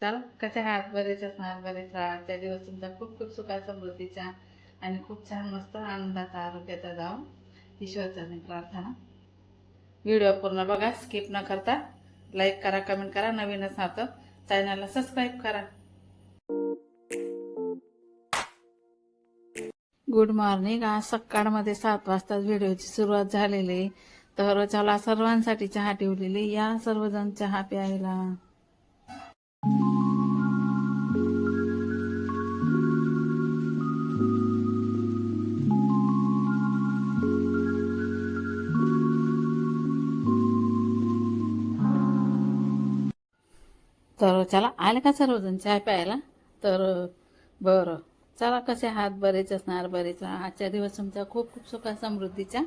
चला कसे आहात? बरेच असणार बरेच राहा त्या दिवस तुमचा खूप खूप सुखा समृद्धीचा आणि खूप छान मस्त आनंदाचा आरोग्याचा जाऊन ईश्वरचरणी प्रार्थना. व्हिडिओ पूर्ण बघा स्किप न करता लाईक करा कमेंट करा नवीन असणार तर चॅनलला सबस्क्राईब करा. गुड मॉर्निंग आज सकाळमध्ये सात वाजता व्हिडिओची सुरुवात झालेली आहे. तर चला सर्वांसाठी चहा ठेवलेली या सर्वजण चहा प्यायला. तर चला आले का सर्वजण चहा प्यायला? तर बरं. चला कसे आहात? बरेच असणार बरेच. आजच्या दिवस तुमचा खूप खूप सुखा समृद्धीचा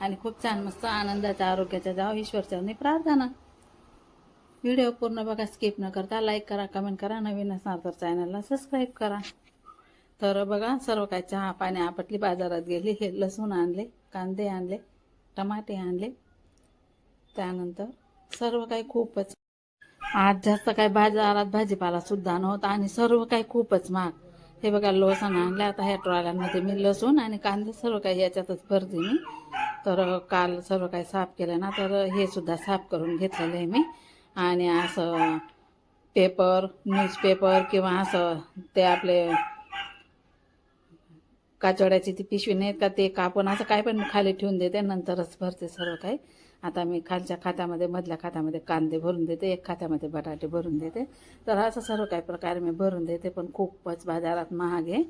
आणि खूप छान मस्त आनंदाच्या आरोग्याच्या जाव ईश्वरचरणी प्रार्थना. व्हिडिओ पूर्ण बघा स्किप न करता लाईक करा कमेंट करा नवीन असणार तर चॅनलला सबस्क्राईब करा. तर बघा सर्व काय चहा पाणी आपटली बाजारात गेली हे लसूण आणले कांदे आणले टमाटे आणले. त्यानंतर सर्व काही खूपच आज जास्त काय बाजारात भाजीपाला सुद्धा नव्हता आणि सर्व काही खूपच महाग. हे बघा लसूण आणलं आता ह्या ट्रॉल्यांमध्ये मी लसूण आणि कांदे सर्व काही याच्यातच भरते मी. तर काल सर्व काही साफ केलं ना तर हे सुद्धा साफ करून घेतलेलं आहे मी. आणि असं पेपर न्यूजपेपर किंवा असं ते आपले काचोड्याची ती पिशवी नाहीत का ते कापून असं काय पण खाली ठेवून देते नंतरच भरते सर्व काही. आता मी खालच्या खात्यामध्ये मधल्या खात्यामध्ये कांदे भरून देते एक खात्यामध्ये बटाटे भरून देते. तर असं सर्व काही प्रकारे मी भरून देते पण खूपच बाजारात महाग. आहे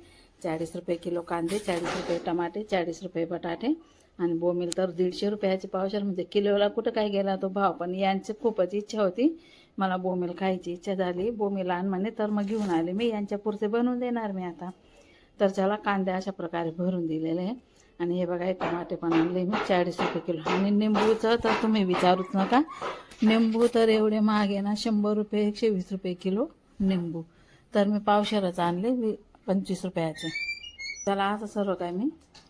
चाळीस रुपये किलो कांदे चाळीस रुपये टमाटे चाळीस रुपये बटाटे आणि बोमिल तर दीडशे रुपयाची पावशर. म्हणजे किलोला कुठं काय गेला तो भाव पण यांची खूपच इच्छा होती. मला बोमिल खायची इच्छा झाली. बोमिल आण म्हणे तर मग घेऊन आले. मी यांच्या पुरते बनवून देणार मी आता. तर त्याला कांदे अशा प्रकारे भरून दिलेले आहे आणि हे बघा हे टमाटे पण आणले मी चाळीस रुपये किलो. आणि निंबूचं तर तुम्ही विचारूच नका. निंबू तर एवढे महाग आहे ना शंभर रुपये एकशे वीस रुपये किलो निंबू. तर मी पावशेरच आणले वी पंचवीस रुपयाचे. त्याला असं सर्व काय मी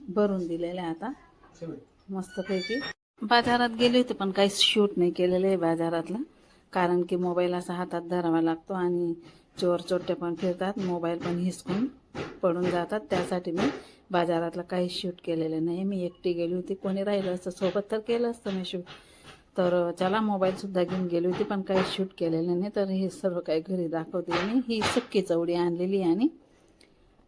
भरून दिलेलं आहे आता. मस्तपैकी. बाजारात गेले होते पण काही शूट नाही केलेलं आहे बाजारातलं. कारण की मोबाईल असा हातात धरावा लागतो आणि चोर चोट्टे पण फिरतात मोबाईल पण हिसकून पडून जातात. त्यासाठी मी बाजारातलं काही शूट केलेलं नाही मी एकटी गेली होती. कोणी राहिलं असतं? सोबत तर केलं असतं मी शूट. तर चला मोबाईलसुद्धा घेऊन गेली होती पण काही शूट केलेलं नाही. तर हे सर्व काही घरी दाखवते मी. ही सुक्की चवडी आणलेली आहे आणि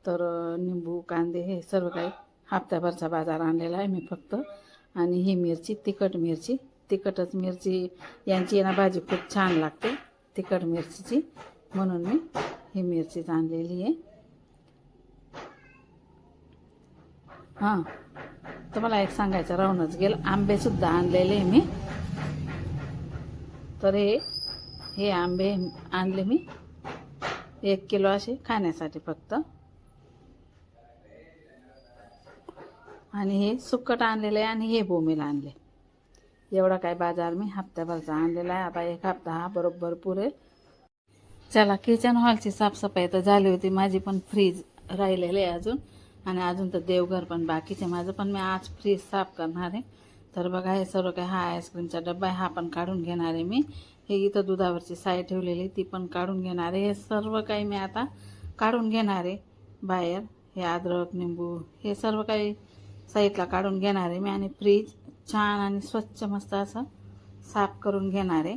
तर निंबू कांदे हे सर्व काही हप्त्याभरचा बाजार आणलेला आहे मी फक्त. आणि ही मिरची तिखट मिरची तिखटच मिरची यांची ना भाजी खूप छान लागते तिखट मिरचीची. म्हणून मी ही मिरचीच आणलेली आहे. हां तुम्हाला एक सांगायचं राहूनच गेलं. आंबेसुद्धा आणलेले मी. तर हे हे आंबे आणले मी. एक किलो असे खाण्यासाठी फक्त. आणि हे सुक्कट आणलेलं आहे आणि हे बोमेल आणले. एवढा काय बाजार मी हप्त्याभरचा आणलेला आहे. आता एक हप्ता हा बरोबर पुरेल. चला किचन हॉलची साफसफाई तर झाली होती. माझी पण फ्रीज राहिलेले आहे अजून. आणि अजून तर देवघर पण बाकीचे माझं पण मी आज फ्रीज साफ करणार आहे. तर बघा हे सर्व काय हा आईस्क्रीमचा डब्बा आहे. हा पण काढून घेणार आहे मी. हे इथं दुधावरची साय ठेवलेली ती पण काढून घेणार आहे. हे सर्व काही मी आता काढून घेणार आहे. बाहेर हे अद्रक निंबू हे सर्व काही साईडला काढून घेणार आहे मी. आणि फ्रीज छान आणि स्वच्छ मस्त असं साफ करून घेणार आहे.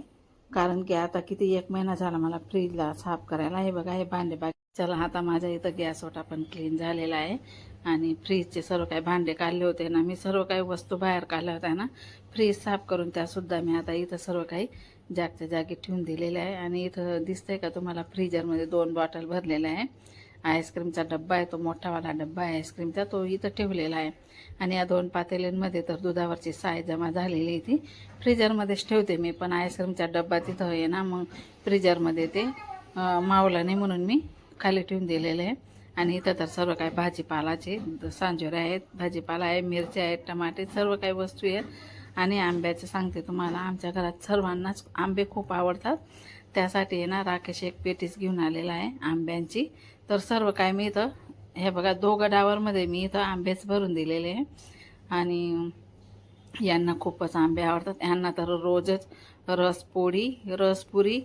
कारण की आता किती एक महिना झाला मला फ्रीजला साफ करायला. हे बघा हे भांडे बाकी चला आता माझ्या इथं गॅस ओटा पण क्लीन झालेला आहे. आणि फ्रीजचे सर्व काही भांडे काढले होते ना. मी सर्व काही वस्तू बाहेर काढल्या होत्या ना. फ्रीज साफ करून त्यासुद्धा मी आता इथं सर्व काही जागच्या जागी ठेवून दिलेले आहे. आणि इथं दिसतंय का तुम्हाला? फ्रीजरमध्ये दोन बॉटल भरलेल्या आहे. आईस्क्रीमचा डब्बा आहे तो मोठावाला डब्बा आहे आईस्क्रीमचा तो इथं ठेवलेला आहे. आणि या दोन पातेल्यांमध्ये तर दुधावरची साय जमा झालेली आहे ती. फ्रीजरमध्येच ठेवते मी पण आईस्क्रीमचा डब्बा तिथं आहे ना मग फ्रीजरमध्ये ते मावलं नाही म्हणून मी खाली ठेवून दिलेलं आहे. आणि इथं तर सर्व काही भाजीपालाचे सांजोरे आहेत भाजीपाला आहे मिरच्या आहेत टमाटे सर्व काही वस्तू आहेत. आणि आंब्याचं सांगते तुम्हाला आमच्या घरात सर्वांनाच आंबे खूप आवडतात. त्यासाठी आहे ना राकेश एक पेटीस घेऊन आलेला आहे आंब्यांची. तर सर्व काय मी इथं हे बघा दोघं डावरमध्ये मी इथं आंबेच भरून दिलेले आहे. आणि यांना खूपच आंबे आवडतात. यांना तर रोजच रसपोळी रसपुरी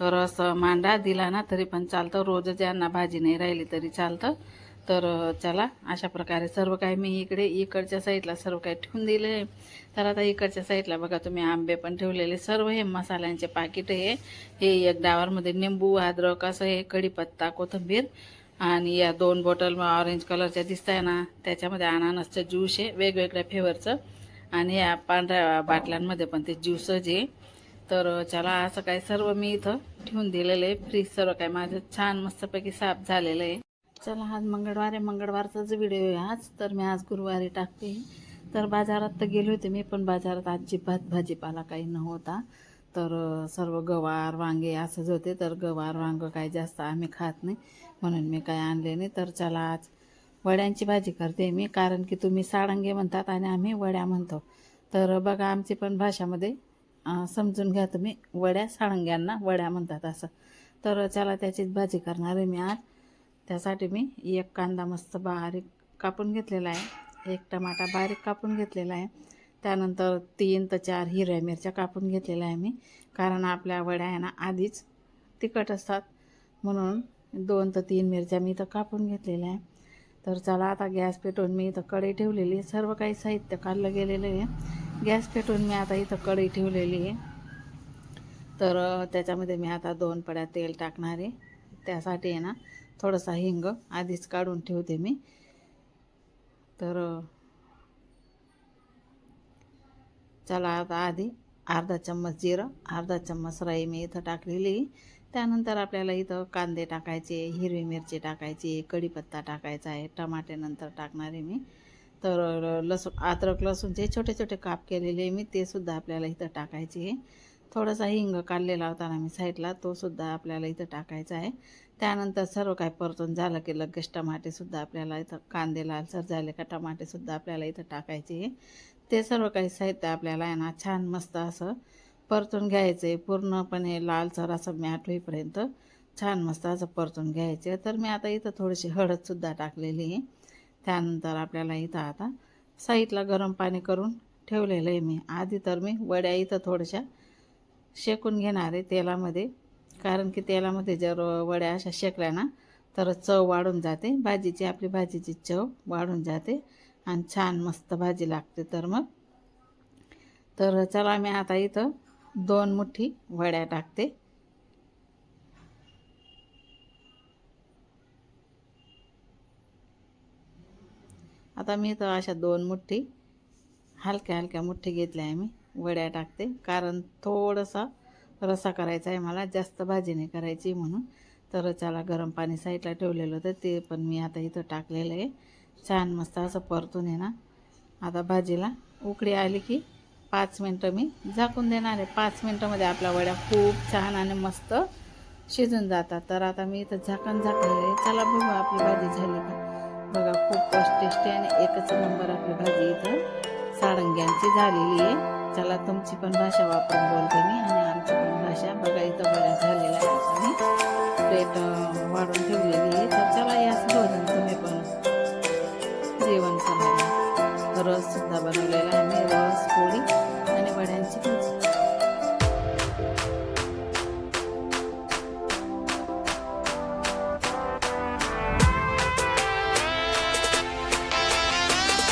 रस मांडा दिला ना तरी पण चालतं. रोजच यांना भाजी नाही राहिली तरी चालतं. तर चला अशा प्रकारे सर्व काही मी इकडे इकडच्या साईडला सर्व काही ठेवून दिले आहे. तर आता इकडच्या साईडला बघा तुम्ही आंबे पण ठेवलेले. सर्व हे मसाल्यांचे पाकिट हे. हे एक डावरमध्ये निंबू अद्रक असं हे कढीपत्ता कोथिंबीर आणि या दोन बॉटल ऑरेंज कलरच्या दिसत आहे ना त्याच्यामध्ये अनानसचं ज्यूस आहे वेगवेगळ्या फ्लेवरचं. आणि या पांढऱ्या बाटल्यांमध्ये पण ते ज्यूस जे तर चला असं काय सर्व मी इथं ठेवून दिलेलं आहे. फ्रीज सर्व काय माझं छान मस्तपैकी साफ झालेलं आहे. चला आज मंगळवार आहे. मंगळवारचाच व्हिडिओ आहे आज तर मी आज गुरुवारी टाकते. तर बाजारात तर गेले होते मी पण बाजारात अजिबात भाजीपाला काही नव्हता. तर सर्व गवार वांगे असंच होते. तर गवार वांग काही जास्त आम्ही खात नाही. म्हणून मी काय आणले नाही. तर चला आज वड्यांची भाजी करते मी. कारण की तुम्ही साडंगे म्हणतात आणि आम्ही वड्या म्हणतो. तर बघा आमची पण भाषामध्ये समजून घ्या तुम्ही. वड्या साळंग्यांना वड्या म्हणतात असं. तर चला त्याचीच भाजी करणार आहे मी आज. त्यासाठी मी एक कांदा मस्त बारीक कापून घेतलेला आहे. एक टमाटा बारीक कापून घेतलेला आहे. त्यानंतर तीन तर चार हिरव्या मिरच्या कापून घेतलेल्या आहे मी. कारण आपल्या वड्या आहे ना आधीच तिखट असतात. म्हणून दोन तर तीन मिरच्या मी इथं कापून घेतलेल्या आहे. तर चला आता गॅस पेटवून मी इथं कढई ठेवलेली आहे. सर्व काही साहित्य काढलं गेलेलं आहे. गॅस पेटवून मी आता इथं कढई ठेवलेली आहे. तर त्याच्यामध्ये मी आता दोन पड्या तेल टाकणार आहे. त्यासाठी आहे ना थोडासा हिंग आधीच काढून ठेवते मी. तर चला आता आधी अर्धा चम्मच जिरं अर्धा चम्मच राई मी इथं टाकलेली. त्यानंतर आपल्याला इथं कांदे टाकायचे हिरवी मिरची टाकायची कढीपत्ता टाकायचा आहे टमाटे नंतर टाकणार आहे मी. तर लसूण अद्रक लसूणचे छोटे छोटे काप केलेले आहे मी ते सुद्धा आपल्याला इथं टाकायचे आहे. थोडासा हिंग काढलेला होता ना मी साईडला तोसुद्धा आपल्याला इथं टाकायचा आहे. त्यानंतर सर्व काय परतून झालं की लगेच टमाटेसुद्धा आपल्याला इथं कांदे लालसर झाले का टमाटेसुद्धा आपल्याला इथं टाकायचे आहे. ते सर्व काही साहित्य आपल्याला आहे ना छान मस्त असं परतून घ्यायचे पूर्णपणे लालसर असं मॅट होईपर्यंत छान मस्त असं परतून घ्यायचे तर मी आता इथं थोडीशी हळदसुद्धा टाकलेली आहे. त्यानंतर आपल्याला इथं आता साईडला गरम पाणी करून ठेवलेलं आहे मी. आधी तर मी वड्या इथं थोड्याशा शेकून घेणार आहे तेलामध्ये. कारण की तेलामध्ये जर वड्या अशा शेकल्या ना तर चव वाढून जाते. भाजीची आपली भाजीची चव वाढून जाते आणि छान मस्त भाजी लागते तर मग. तर चला मी आता इथं दोन मुठी वड्या टाकते. आता मी इथं अशा दोन मुठी हलक्या हलक्या मुठी घेतल्या आहे मी. वड्या टाकते. कारण थोडासा रसा करायचा आहे मला जास्त भाजी नाही करायची म्हणून. तर चला गरम पाणी साईडला ठेवलेलं होतं ते पण मी आता इथं टाकलेलं आहे. छान मस्त असं परतून आहे ना. आता भाजीला उकडी आली की पाच मिनटं मी झाकून देणार आहे. पाच मिनटामध्ये आपल्या वड्या खूप छान आणि मस्त शिजून जातात. तर आता मी इथं झाकण झाकलेलं आहे. चला बघू आपली भाजी झाली का. बघा खूप टेस्टी आणि एकच नंबर आपली भाजी इथं साडंग्यांची झालेली आहे. चला तुमची पण भाषा वापरून बोलते मी आणि आमची पण भाषा बघा इथं बऱ्याच झालेल्या आहेत आणि प्लेट वाढून ठेवलेली